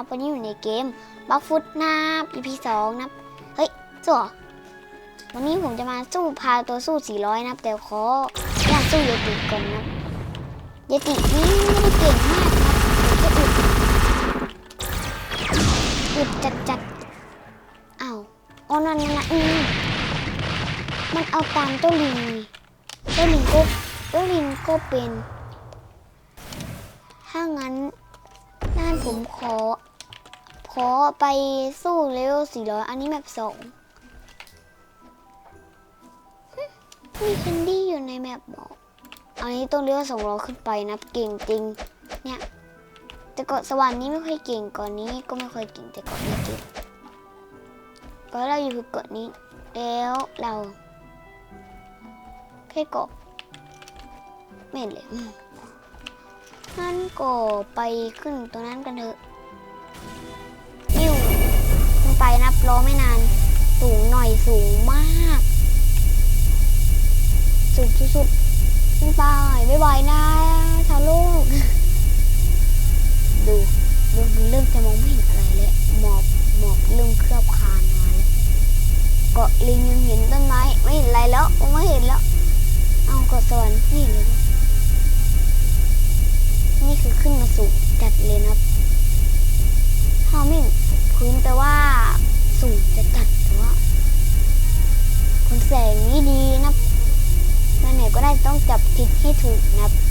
ครับ วันนี้อยู่ในเกมบัฟฟุตนะ EP 2นะเฮ้ยสู้เหรอวันนี้ผมจะมาสู้พาตัวสู้ 400 นะแต่ขออยากสู้เยติก่อนนะเยตินี่ไม่ได้เก่งมากนะแต่แค่อึดอึดจัดจัดอ้าวอ๋อนั่นนันนะอืมมันเอาตามเจ้าลิงนี่เจ้าลิงก็เจ้าลิงก็เป็น ถ้างั้นนั่นผมขอ ขอไปสู้เลเวล400อันนี้แมปสองมีแคนดี้อยู่ในแมปบอกอันนี้ต้องเลเวล200ขึ้นไปนะเก่งจริง เนี่ย แต่เกาะสวรรค์นี้ไม่ค่อยเก่งก่อนนี้ก็ไม่ค่อยเก่งแต่เกาะนี้เก่งเพราะเราอยู่เกาะนี้ แล้วเราแค่เกาะไม่เห็นเลยงั้นก็ไปขึ้นตัวนั้นกันเถอะ ไปนับรอไม่นาน สูงหน่อยสูงมากสูงสุดขึ้นไปบ๊ายบายนะชาวโลก ดูดูมันเริ่มจะมองไม่เห็นอะไรเลยหมอบหมอบเริ่มเคลือบคานมาแล้วเกาะลิงยังเห็นต้นไม้ไม่เห็นอะไรแล้วไม่เห็นแล้ว เอาเกาะสวรรค์ไม่เห็นเลยนี่คือขึ้นมาสูงจัดเลยนะถ้าไม่ พื้นแปลว่า สูงจะจัดแต่ว่าคนแสงนี้ดีนะมาไหนก็ได้ต้องจับทิศให้ถูกนะบ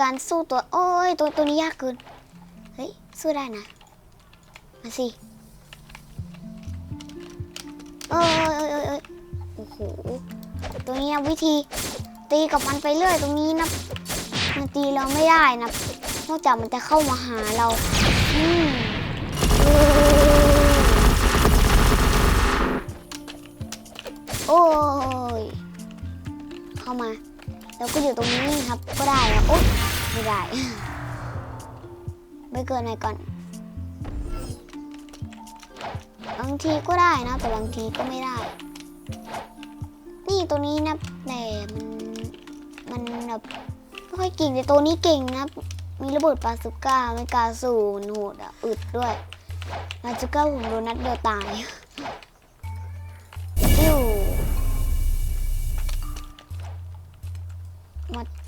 การสู้ตัว โอ้ยตัวตัวนี้ยากเกิน เฮ้ย สู้ได้นะ มาสิเอ้ยเอ้ยเอ้ยเอ้ยโอ้โห ตัวนี้วิธี ตีกับมันไปเรื่อยตรงนี้นะมันตีเราไม่ได้นะ นอกจากมันจะเข้ามาหาเรา อืมโอ้ย เข้ามา แล้วก็อยู่ตรงนี้ครับ ก็ได้นะโอ๊ยไม่ได้ไม่เกินไหนก่อน บางทีก็ได้นะ แต่บางทีก็ไม่ได้ นี่ตัวนี้นะแต่มันมันแบบไม่ค่อยเก่งแต่ตัวนี้เก่งนะมีระเบิดปาสุก้าไม่กาสูนโหดอะอึดด้วยปาสุก้าผมโดนนัดเดียวตายอยู่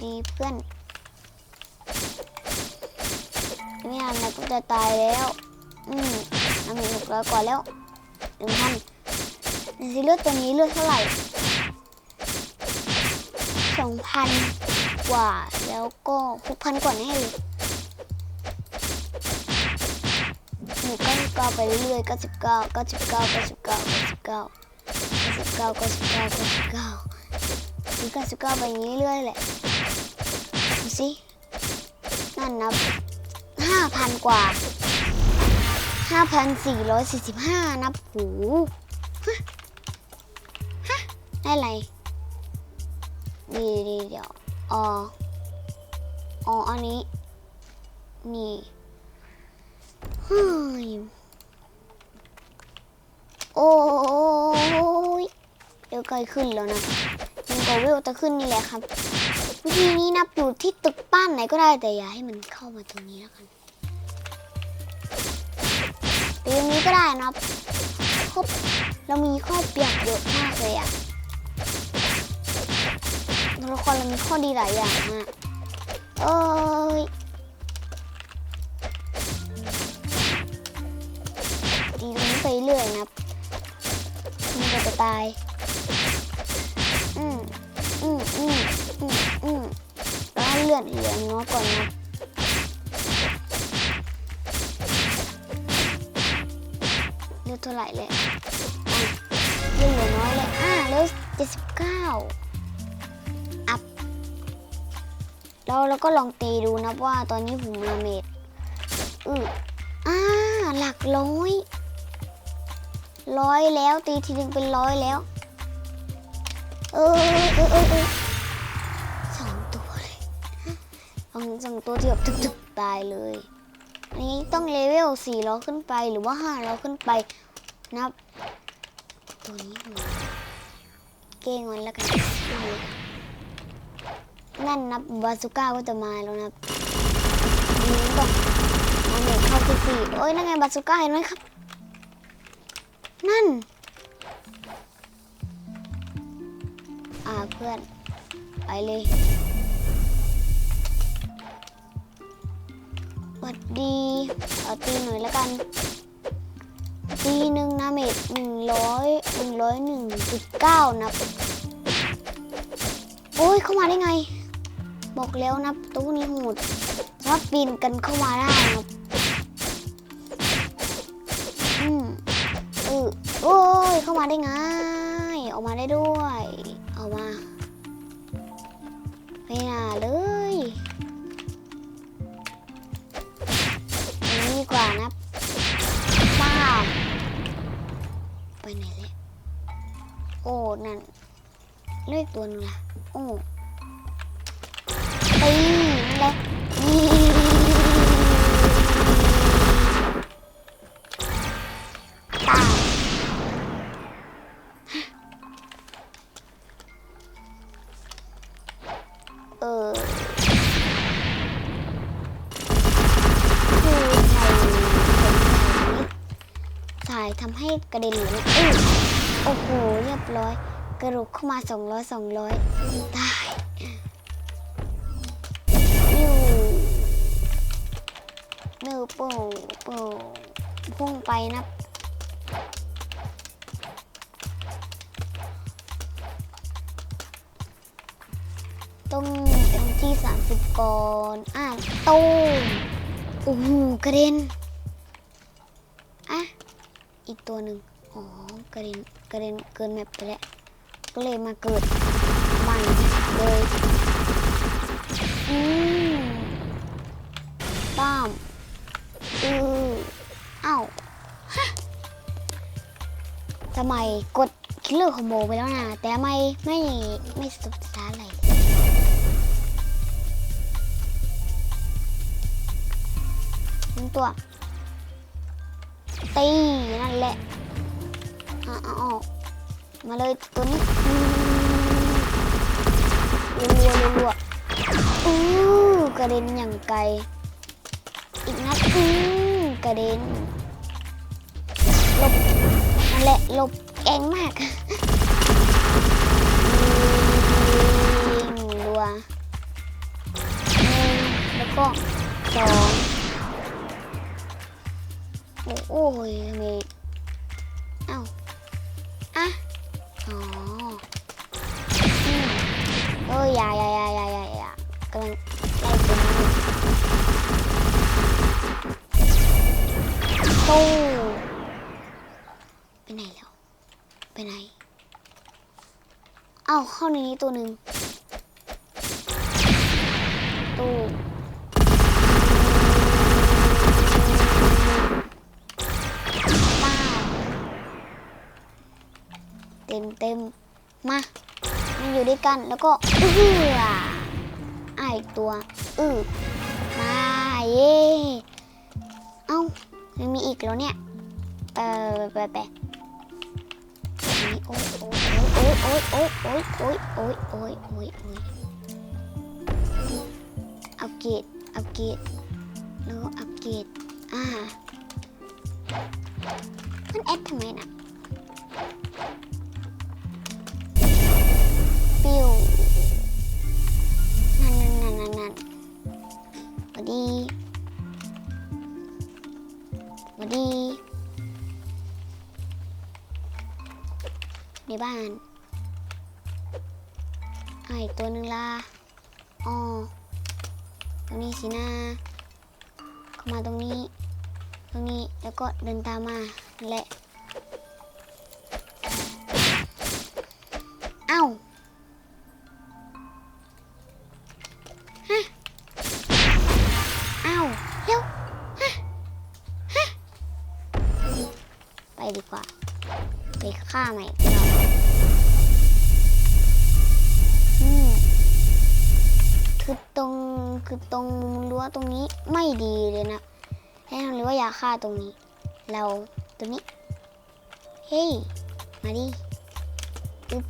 ดีเพื่อนไม่นานนะก็จะตายแล้ว อืมน้ำมีหกร้อยกว่าแล้วหนึ่งพันในซีเลือดตัวนี้เลือดเท่าไหร่สองพันกว่าแล้วก็หกพันกว่าแน่เลยหนูก็เก้าไปเรื่อยๆเก้าสิบเก้าเก้าสิบเก้าเก้าสิบเก้าเก้าสิบเก้าเก้าสิบเก้าเก้าสิบเก้าเก้าสิบเก้าเก้าสิบเก้าไปงี้เรื่อยแหละ สิ นั่นนับห้าพันกว่าห้าพันสี่ร้อยสี่สิบห้านับหูฮะฮะได้ไรดีดีเดี๋ยวอ๋ออ๋ออันนี้ นี่เฮ้ยโอ้ยเดี๋ยวไกลขึ้นแล้วนะยังกว่าวิวจะขึ้นนี่แหละครับ วิธีนี้นับอยู่ที่ตึกบ้านไหนก็ได้แต่อย่าให้มันเข้ามาตรงนี้แล้วกันตีตรงนี้ก็ได้นะครับเรามีข้อเปรียบเยอะมากเลยอะตัวละครเรามีข้อดีหลายอย่างมากเอ้ยตีตรงนี้ไปเรื่อยนะมันก็จะตาย อืมอืมอืมอืมอืมแล้วให้เลือดเหลือน้อยก่อนนะเลือดเท่าไหร่เลยเลือดเหลือน้อยเลยอ่าเลือดเจ็ดสิบเก้าอัพแล้วเราก็ลองตีดูนะว่าตอนนี้ผมมาเมดอืออ่าหลักร้อยร้อยแล้วตีทีนึงเป็นร้อยแล้ว เออเออเออ สองสองตัวที่แบบถึกๆตายเลย อันนี้ต้องเลเวลสี่ล้อขึ้นไปหรือว่าห้าล้อขึ้นไปนับ ตัวนี้เก้งมันล้วกันนั่นนับบาซูก้าก็จะมาแล้วนะอันนี้ก็อันนี้เข้าที่สี่โอ้ยนั่นไงบาซูก้าเห็นไหมครับ นั่น อ่าเพื่อน ไปเลย ดีเอาตีหน่อยแล้วกันตีหนึ่งนะเมตหนึ่งร้อยหนึ่งร้อยหนึ่งจุดเก้านะโอ้ยเข้ามาได้ไง บอกแล้วนะตู้นี้โหดสามาปีนกันเข้ามาได้นะอืมเออโอ้ยเข้ามาได้ไงออกมาได้ด้วย เอามาไม่น่าเลย โอ้นั่นเลือกตัวนึงล่ะโอ้ตีนั่นแหละนี่ตายเออคือไทยสายทำให้กระเด็นหรือเอ้ย โอ้โห เรียบร้อย กระโดดเข้ามา 200 200ตายอยู่เนื้อโป่งโป่งพุ่งไปนะต้องเป็นที่30ก่อนอะตูมโอ้โหกระเด็นอะ อีกตัวหนึ่ง อ๋อกระเด็นกระเด็นเกินแมปไปแล้วก็เลยมาเกิดใหม่เลยอืมป้ามอือเอ้าฮะทำไมกดคิลเลอร์คอมโบไปแล้วนะแต่ไม่ไม่ไม่สตาร์ทอะไรหนึ่งตัวตีนั่นแหละ เอาเอามาเลยตัวนี้รัวรัวอู้กระเด็นอย่างไกล อีกนัดอู้กระเด็นลบนั่นแหละลบเก่งมากรัวหนึ่งแล้วก็สองโอ้โอ้ยทำไม นี้ตัวหนึ่งตู้ป้าเต็มเต็มมามันอยู่ด้วยกันแล้วก็อื้ออ่าอีกตัว อื้อมาเย่เอ้ามันมีอีกแล้วเนี่ยไปไปไป โอ้ยโอ้ยโอ้ยโอ้ยโอ้ยโอ้ยโอ้ยโอ้ยโอ้ยโอ้ยอัปเกรดอัปเกรดแล้วอัปเกรดอ่ามันแอดทำไมนะ บ้านไอะอีกตัวหนึ่งละอ๋อตรงนี้สินะเข้ามาตรงนี้ ตรงนี้แล้วก็เดินตามมาและ เอ้า ว่ายาฆ่าตรงนี้ เราตรงนี้ เฮ้ย มาดิอึ๊บ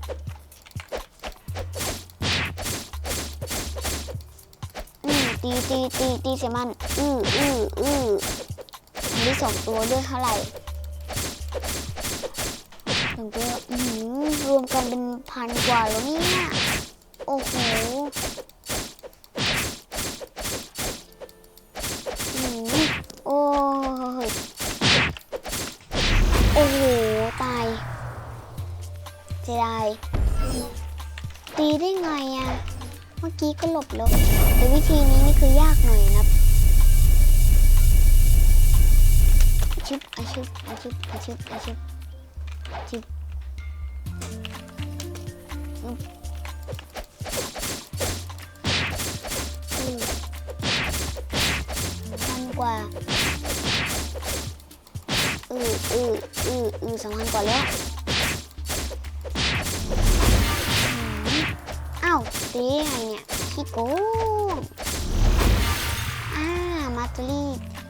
อืมตีตีตีตีเสมันอื้ออื้ออื้ออันนี้สองตัวด้วยเท่าไหร่สองตัวอือหือรวมกันเป็นพันกว่าแล้วเนี่ย โอ้โห ตีได้ไงอะเมื่อกี้ก็หลบแล้วแต่วิธีนี้นี่คือยากหน่อยนะอาชิบอาชิบอาชิบอาชิบอาชิบชิบอืมอืมพันกว่าอืออืออืออือสองพันกว่าแล้ว อ้าวตีได้ไงเนี่ยขี้โกงอ่ามาตรี่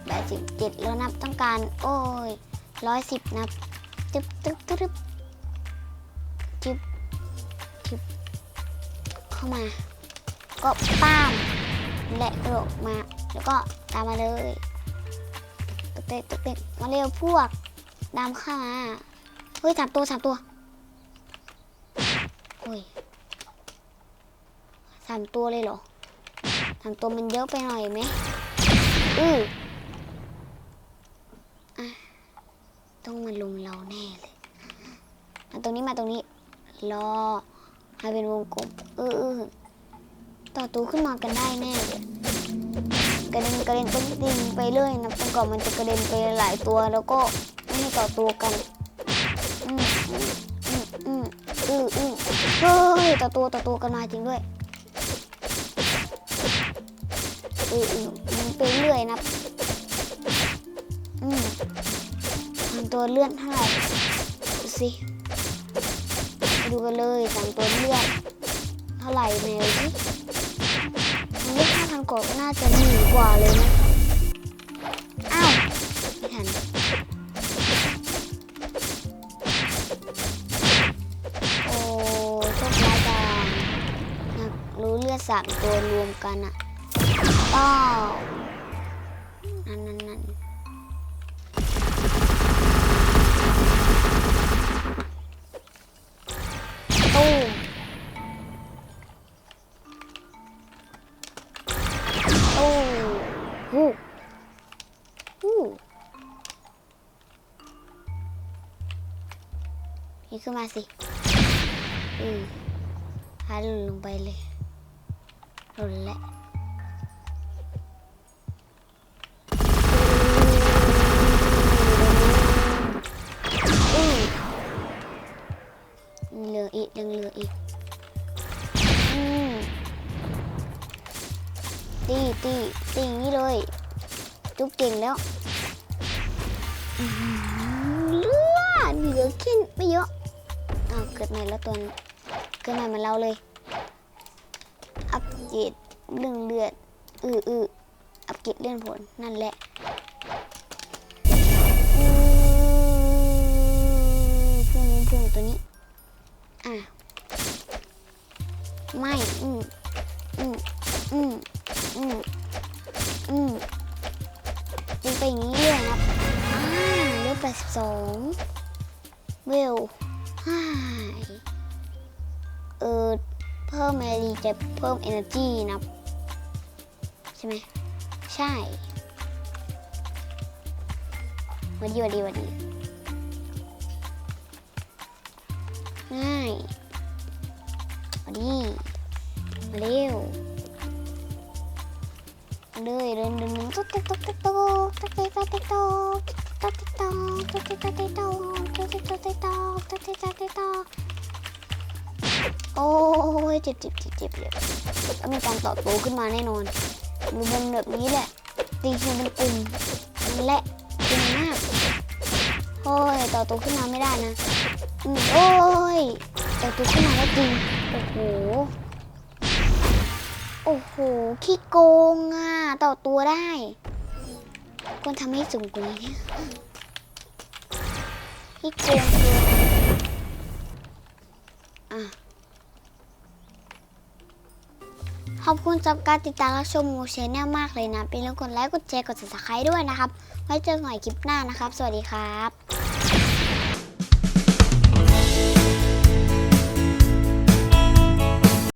แปดสิบเจ็ดแล้วนับต้องการ โอ้ยร้อยสิบนับจึ๊บตึ๊บตึ๊บตึ๊บจึ๊บจึ๊บเข้ามา ก็ป้ามและกระโดดมา แล้วก็ตามมาเลยตกเตะตกเตะมาเร็วพวกดำเข้ามาเฮ้ยสามตัวสามตัวโอ้ย สามตัวเลยเหรอสามตัวมันเยอะไปหน่อยไหมอืออะต้องมาลุมเราแน่เลยมาตรงนี้มาตรงนี้ รอให้เป็นวงกลมเออเออต่อตัวขึ้นมากันได้แน่เลยกระเด็นกระเด็นต้นดินไปเรื่อยนะจนกว่ามันจะกระเด็นไปหลายตัวแล้วก็ไม่ให้ต่อตัวกันอืมอืมอืมอืมอืมอืมเฮ้ยต่อตัวต่อตัวกันมาจริงด้วย อืมอืมมันไปเรื่อยนะอืมทำตัวเลื่อนเท่าไหร่ดูสิดูกันเลยสามตัวเลื่อนเท่าไหร่แนวสิมันได้ห้าพันกว่าก็น่าจะหนีกว่าเลยนะอ้าวไม่ทันโอ้โชคร้ายจังอยากรู้เลือดสามตัวรวมกันอะ ป้านั่นนั่นนั่นตู้มโอ้หูหูนี่ขึ้นมาสิ อือพาหล่นลงไปเลยหล่นแล้ว ยังเหลืออีกอืมตีตีตีอย่างนี้เลย จุ๊บเก่งแล้วเลือดเหลือแค่ไม่เยอะอ้าเกิดใหม่แล้วตัวนั้เกิดใหม่เหมือนเราเลย อัปเกรดเรื่องเลือดอืออืออัปเกรดเรื่องผลนั่นแหละพุ่งพุ่งตัวนี้ อะไม่ อืมอืมอืมอืมอืมยิงไปอย่างนี้เรื่อยนะครับอ่าเลือดแปดสิบสองเวลห้าเออเพิ่มเอดีจะเพิ่ม energy นะครับใช่ไหมใช่วันดีวันดีวันดี ง่ายวันดีมาเร็วเลยเดินเดินเดินตุ๊กติ๊กตุ๊กติ๊กตุ๊กตุ๊กติ๊กตุ๊กติ๊กตุ๊กตุ๊กติ๊กตุ๊กตุ๊กติ๊กตุ๊กตุ๊กติ๊กตุ๊กติ๊กตุ๊กตุ๊กติ๊กตุ๊กติ๊กตุ๊กโอ้ยเจ็บเจ็บเจ็บเลยแล้วมีการต่อตัวขึ้นมาแน่นอนมันเป็นแบบนี้แหละตีทีเป็นกลุ่มนั่แหละเก่งมากโอ้ยต่อตัวขึ้นมาไม่ได้นะ โอ้ยต่อตัวขึ้นมาแล้วจริง โอ้โห โอ้โห ขี้โกงอะต่อตัวได้ควรทำให้สูงกว่านี้ขี้โกงเกินอะขอบคุณสำหรับการติดตามรับชมมูชแนลมากเลยนะเป็นเรื่องกดไลค์กดแชร์กด subscribe ด้วยนะครับ ไว้เจอกันใหม่คลิปหน้านะครับ สวัสดีครับ